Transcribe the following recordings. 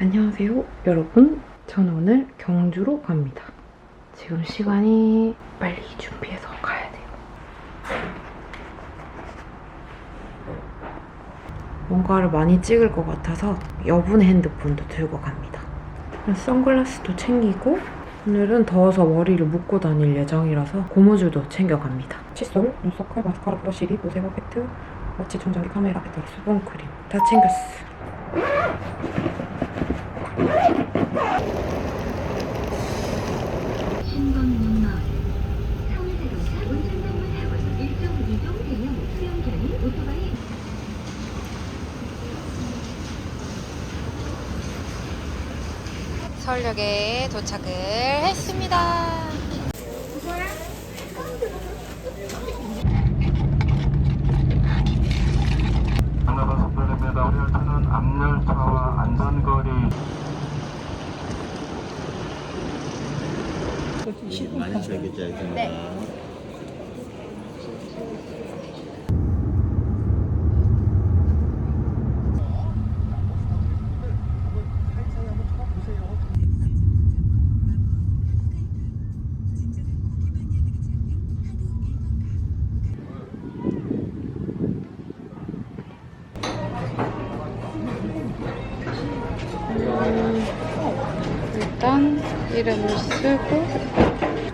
안녕하세요, 여러분. 저는 오늘 경주로 갑니다. 지금 시간이 빨리 준비해서 가야 돼요. 뭔가를 많이 찍을 것 같아서 여분의 핸드폰도 들고 갑니다. 선글라스도 챙기고 오늘은 더워서 머리를 묶고 다닐 예정이라서 고무줄도 챙겨갑니다. 칫솔, 눈썹클, 마스카라, 브러쉬, 립, 모세모 팩트, 워치, 충전기, 카메라, 배터리, 수분크림 다 챙겼어. 신건문마을 서울자동차 운전장만 하고 1.2종 대형 수영장이 오토바이 서울역에 도착을 했습니다. 속도입니다. 우리 열차는 앞열차와 안전거리 많이 즐기자 네. 일단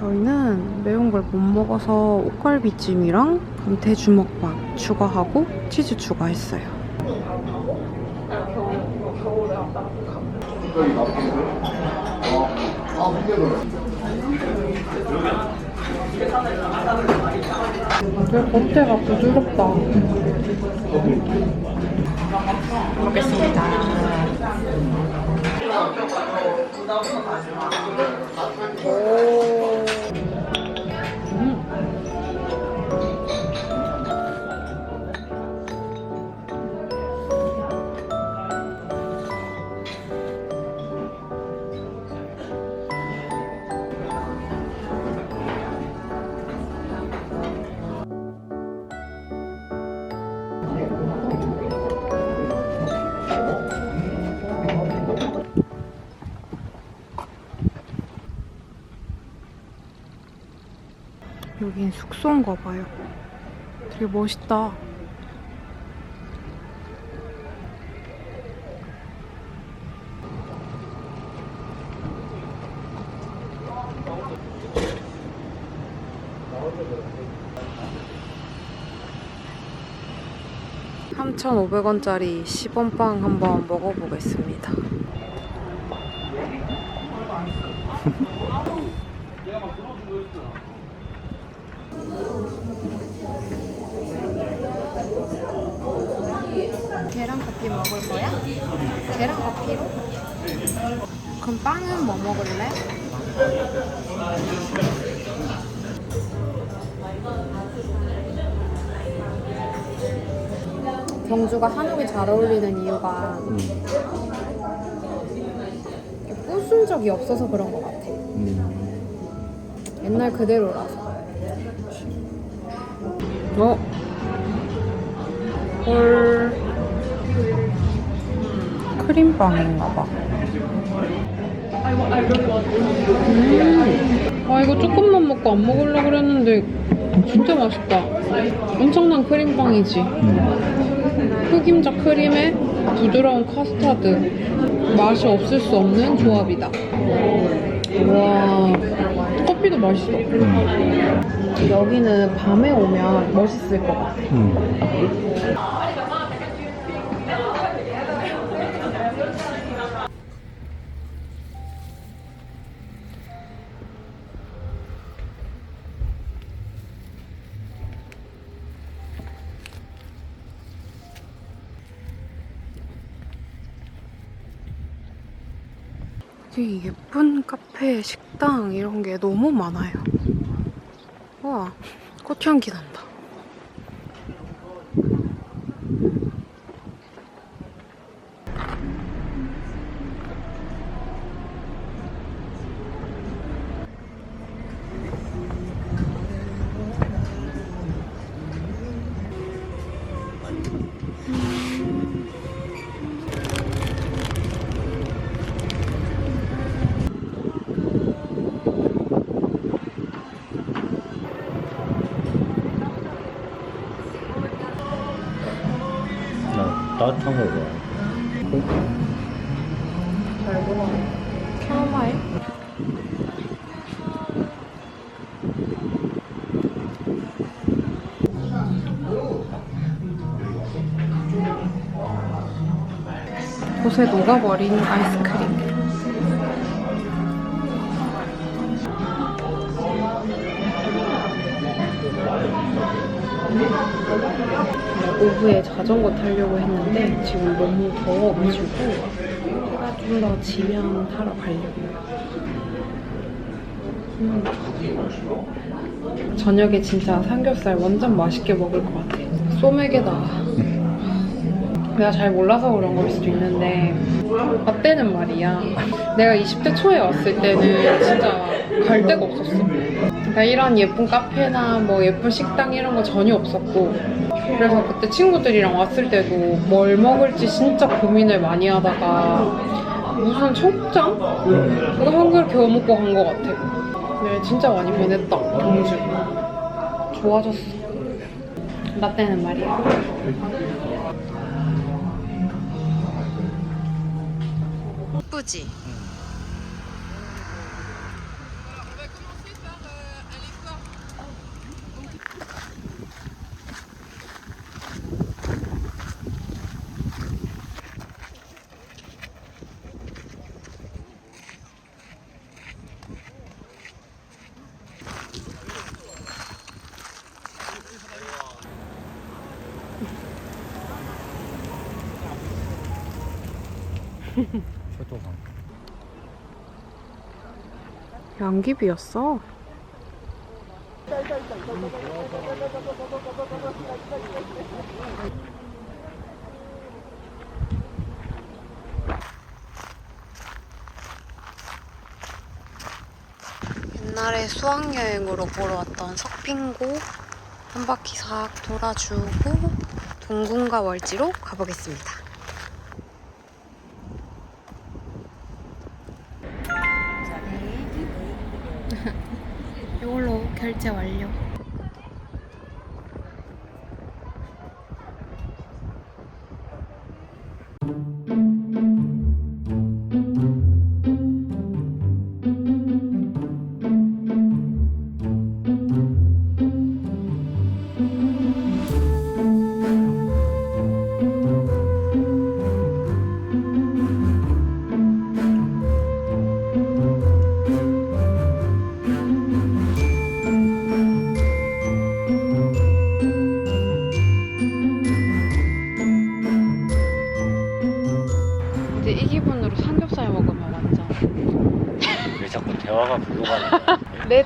저희는 매운 걸 못 먹어서 옷갈비찜이랑 감태 주먹밥 추가하고 치즈 추가했어요. 되게 겉에가 부드럽다. 여긴 숙소인가 봐요. 되게 멋있다. (3,500원짜리) 10원빵 한번 먹어보겠습니다. 계란 커피 먹을 거야? 계란 커피로? 그럼 빵은 뭐 먹을래? 경주가 한옥이 잘 어울리는 이유가 부순 적이 없어서 그런 것 같아. 옛날 그대로라서. 어? 헐. 크림빵인가 봐. 음. 아, 이거 조금만 먹고 안 먹으려고 그랬는데 진짜 맛있다. 엄청난 크림빵이지. 흑임자 크림에 부드러운 카스타드. 맛이 없을 수 없는 조합이다. 와, 커피도 맛있어. 여기는 밤에 오면 멋있을 것 같아. 되게 예쁜 카페, 식당 이런 게 너무 많아요. 와, 꽃향기 난다. 사탕을 봐. 캐러마일? 곳에 녹아버린 아이스크림. 오후에 자전거 타려고 했는데 지금 너무 더워가지고 해가 좀 더 지면 타러 가려고요. 음. 저녁에 진짜 삼겹살 완전 맛있게 먹을 것 같아. 소맥에다가. 내가 잘 몰라서 그런 걸 수도 있는데 라떼는 말이야. 내가 20대 초에 왔을 때는 진짜 갈 데가 없었어. 그러니까 이런 예쁜 카페나 뭐 예쁜 식당 이런 거 전혀 없었고 그래서 그때 친구들이랑 왔을 때도 뭘 먹을지 진짜 고민을 많이 하다가 무슨 청국장? 그거 한 그릇 겨우 먹고 간 것 같아. 네, 진짜 많이 변했다, 경주. 좋아졌어. 라떼는 말이야. 예쁘지? 양귀비였어? 옛날에 수학여행으로 보러 왔던 석빙고 한 바퀴 싹 돌아주고 동궁과 월지로 가보겠습니다. 결제 완료.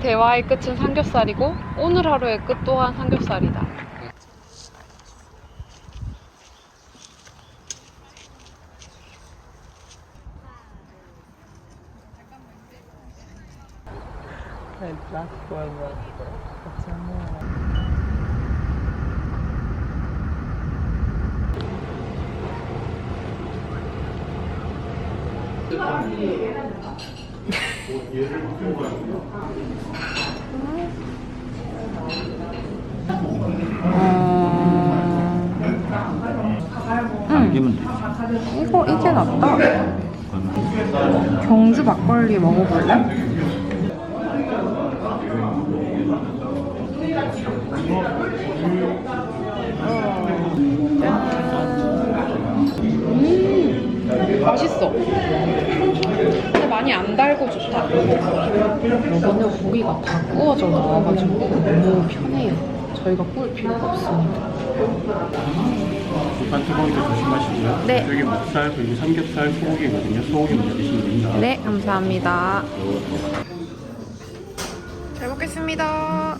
대화의 끝은 삼겹살이고 오늘 하루의 끝 또한 삼겹살이다. 남기면 되지. 이거 이게 낫다. 경주 막걸리 먹어볼래? 음, 맛있어. 많이 안 달고 좋다. 이거는 고기가 다 구워져 나와가지고 너무 편해요. 저희가 구울 필요가 없습니다. 반 뜨거우니까 조심하시고요. 네. 여기 목살 그리고 삼겹살, 소고기거든요. 소고기 먼저 드시면 됩니다. 네, 감사합니다. 잘 먹겠습니다.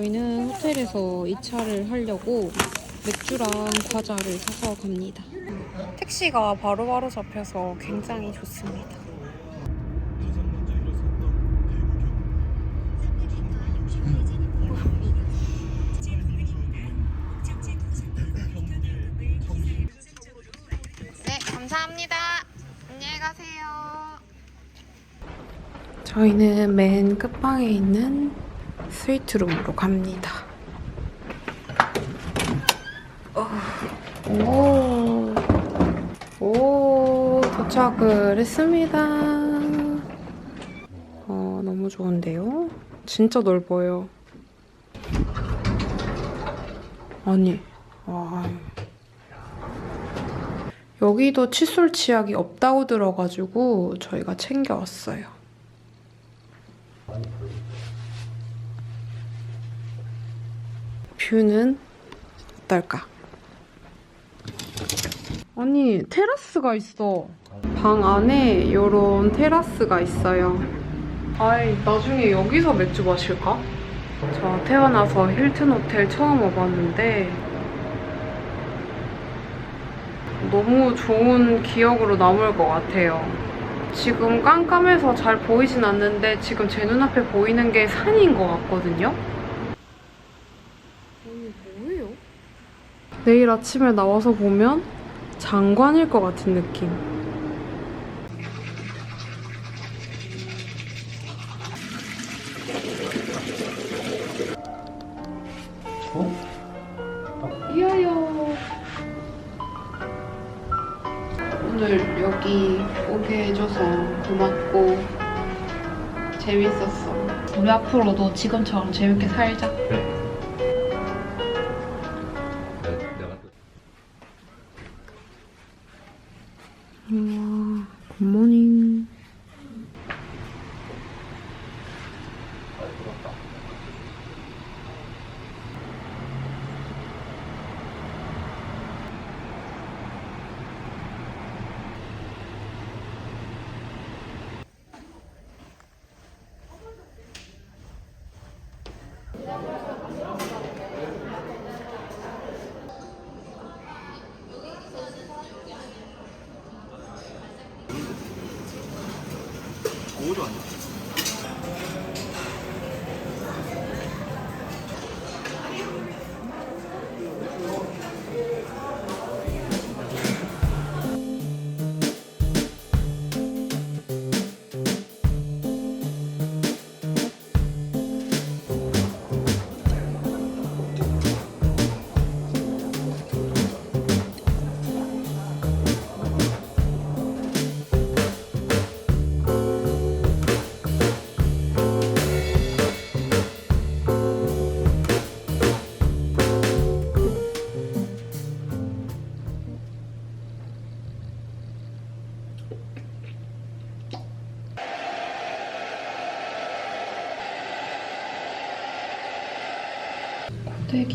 저희는 호텔에서 2차를 하려고 맥주랑 과자를 사서 갑니다. 택시가 바로 바로 잡혀서 굉장히 좋습니다. 네, 감사합니다. 안녕히 가세요. 저희는 맨 끝방에 있는 스위트룸으로 갑니다. 어, 오, 오, 도착을 했습니다. 어, 너무 좋은데요? 진짜 넓어요. 아니, 와. 여기도 칫솔 치약이 없다고 들어가지고 저희가 챙겨왔어요. 뷰는 어떨까? 아니 테라스가 있어. 방 안에 이런 테라스가 있어요. 아이 나중에 여기서 맥주 마실까? 저 태어나서 힐튼 호텔 처음 와봤는데 너무 좋은 기억으로 남을 것 같아요. 지금 깜깜해서 잘 보이진 않는데 지금 제 눈앞에 보이는 게 산인 것 같거든요. 아니 뭐예요? 내일 아침에 나와서 보면 장관일 것 같은 느낌. 이어요. 오늘 여기 오게 해줘서 고맙고 재밌었어. 우리 앞으로도 지금처럼 재밌게 살자. 우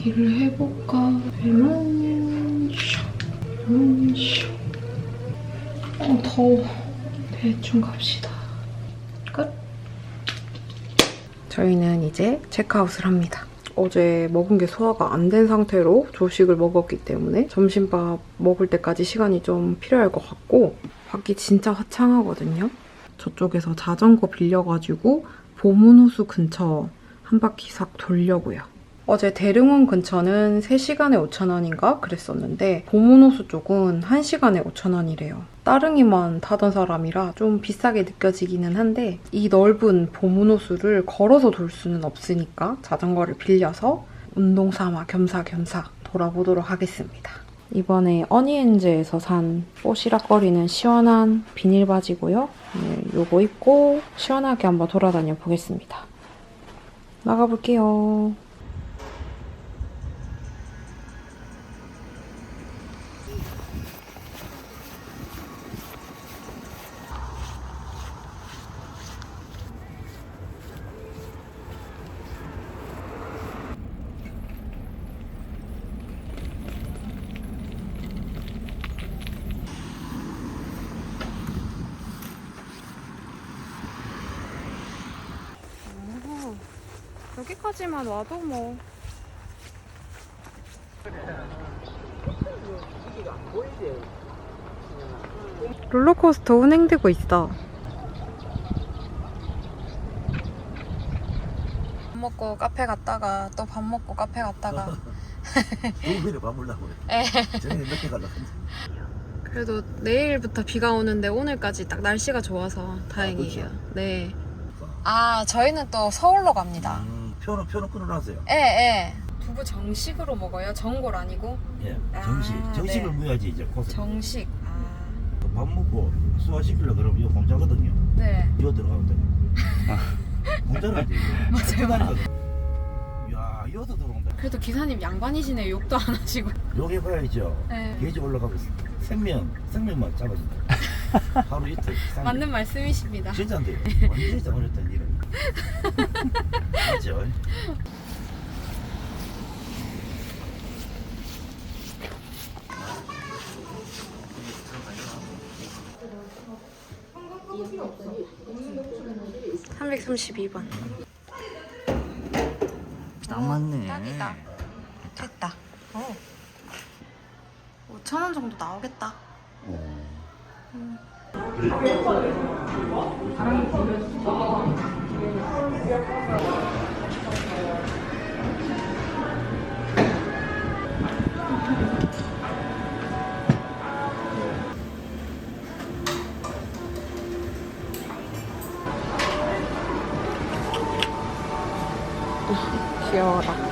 고데기를 해볼까? 음, 슉. 어, 더워. 대충 갑시다. 끝. 저희는 이제 체크아웃을 합니다. 어제 먹은 게 소화가 안 된 상태로 조식을 먹었기 때문에 점심밥 먹을 때까지 시간이 좀 필요할 것 같고 밖이 진짜 화창하거든요. 저쪽에서 자전거 빌려가지고 보문호수 근처 한 바퀴 싹 돌려고요. 어제 대릉원 근처는 3시간에 5,000원인가 그랬었는데 보문호수 쪽은 1시간에 5,000원이래요. 따릉이만 타던 사람이라 좀 비싸게 느껴지기는 한데 이 넓은 보문호수를 걸어서 돌 수는 없으니까 자전거를 빌려서 운동 삼아 겸사겸사 돌아보도록 하겠습니다. 이번에 어니엔즈에서 산 뽀시락거리는 시원한 비닐 바지고요. 오늘 요거 입고 시원하게 한번 돌아다녀 보겠습니다. 나가볼게요. 여기까지만 와도 뭐. 롤러코스터 운행되고 있어. 밥 먹고 카페 갔다가 또 밥 먹고 카페 갔다가 봐보려고 에. 그래. 저녁에 몇개 했는데. 그래도 내일부터 비가 오는데 오늘까지 딱 날씨가 좋아서 다행이에요. 네. 아 저희는 또 서울로 갑니다. 음, 표는 표는 끊어놨어요. 예 예. 두부 정식으로 먹어요. 전골 아니고 예, 아, 정식 정식을 네. 먹어야지 이제 코스. 정식. 아 밥 먹고 소화시키려 그러면 이거 공짜거든요. 네. 이거 들어가면 돼. 이제. 맞아요. 야, 이것도 들어온다. 그래도 기사님 양반이시네요. 욕도 안 하시고. 여기 봐야죠. 네. 게이지 올라가고 있어. 생명, 생명만 잡아준다. 하루 이틀. 맞는 말씀이십니다. 진짜인데 완전히 잘못했다는 일은. 맞죠? 삼 332번. 딱 맞네. 딱이다. 됐다. 어. 5천 원 정도 나오겠다. 귀여워라.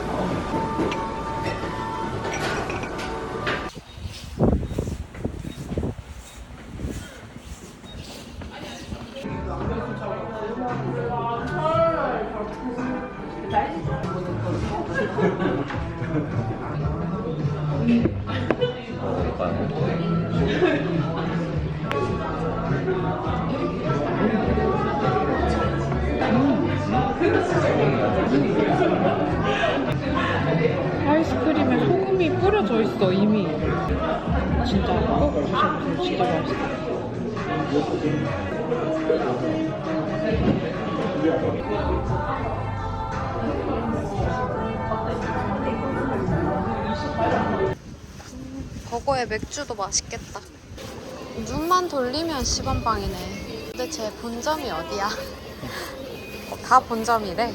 아이스크림에 소금이 뿌려져 있어 이미. 진짜 꼭 드셔보세요. 진짜 맛있어. 버거에 맥주도 맛있겠다. 눈만 돌리면 시범빵이네. 근데 제 본점이 어디야? 어, 다 본점이래.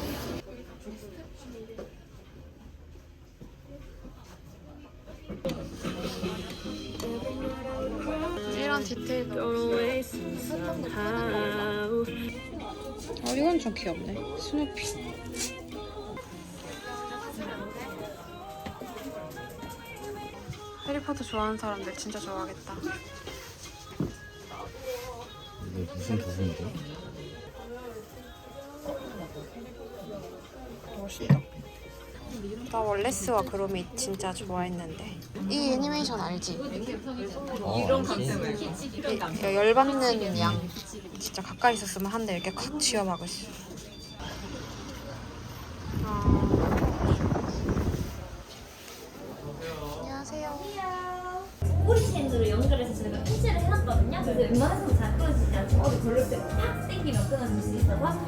이런 디테일도. 어, 이건 좀 귀엽네. 스누피. 해리포터 좋아하는 사람들 진짜 좋아하겠다. 무슨 부분이죠? 멋있다. 나 월레스와 그로미 진짜 좋아했는데 이 애니메이션 알지? 이런 감성을. 이- 열받는 양 진짜 가까이 있었으면 한대 이렇게 콱 쥐어박을 수. 땡기면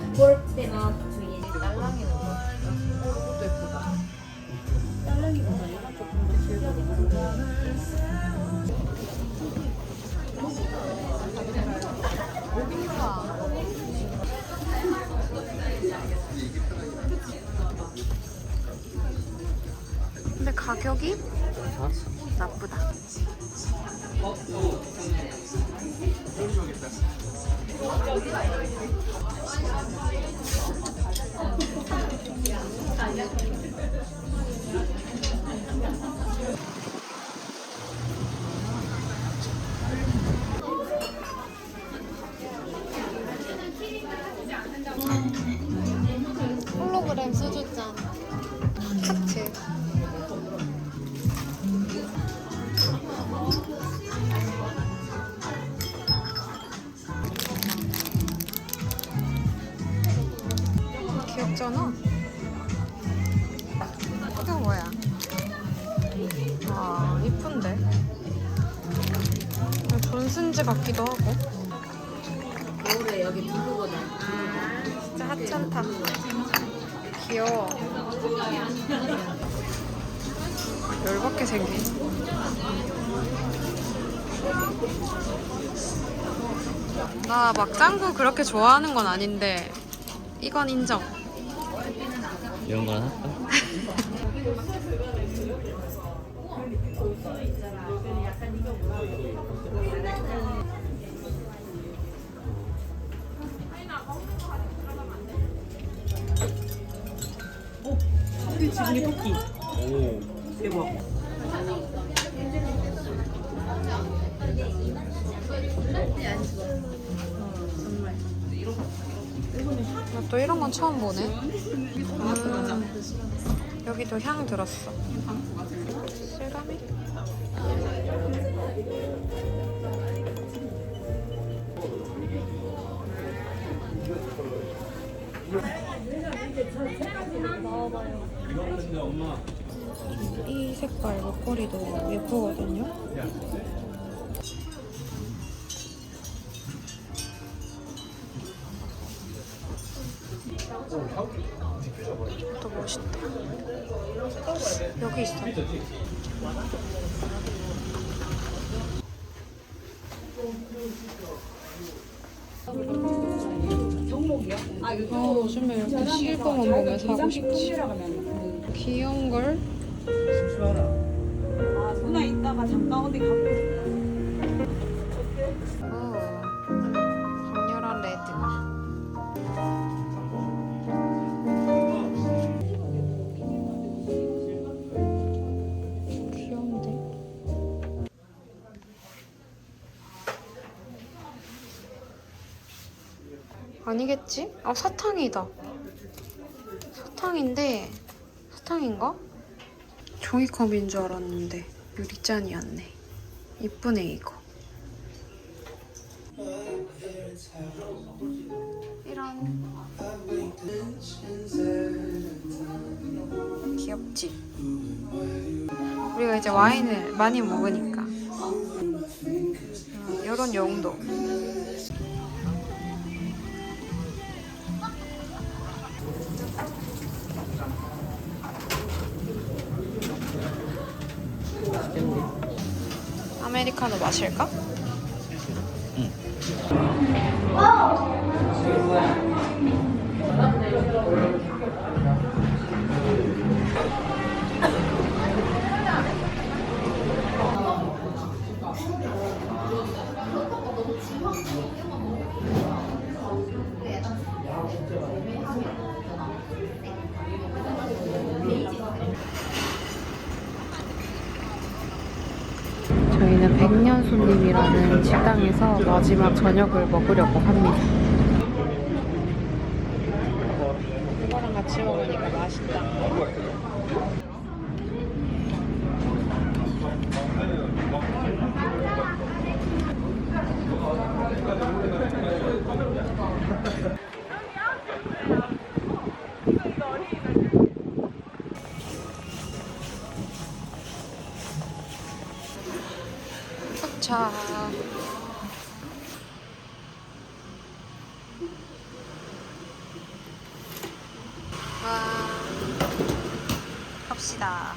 홀로그램 소주잔 하트 귀엽잖아? 이거 뭐야? 아 이쁜데? 존슨즈 같기도 하고. 겨울에 여기 두부보다 진짜 하찮다 귀여워. 열받게 생긴. 나 막장구 그렇게 좋아하는 건 아닌데 이건 인정. 이런 거나 할까? 지분이 토끼. 오. 대박. 나또 이런 건 처음 보네. 음, 여기도 향 들었어. 실감이? 이 색깔 목걸이도 예쁘거든요. 또 멋있다. 여기 있어. 아, 요즘에 이렇게 실버만 보면 사고 싶지. 귀여운 걸? 누나 이따가 잠깐 어디 가. 오, 강렬한 레드. 귀여운데? 아니겠지? 아 사탕이다. 사탕인데 사탕인가? 종이컵인 줄 알았는데 유리잔이었네. 이쁘네 이거. 이런 귀엽지? 우리가 이제 와인을 많이 먹으니까 이런 용도 아메리카노 마실까? 저 백년 손님이라는 식당에서 마지막 저녁을 먹으려고 합니다. 이거랑 같이 먹으니까 맛있다. 도착. 와. 갑시다.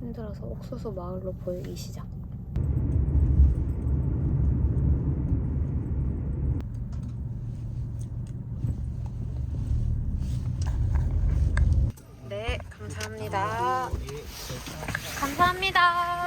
힘들어서 옥수수 마을로 이 시장. 네, 감사합니다. 감사합니다.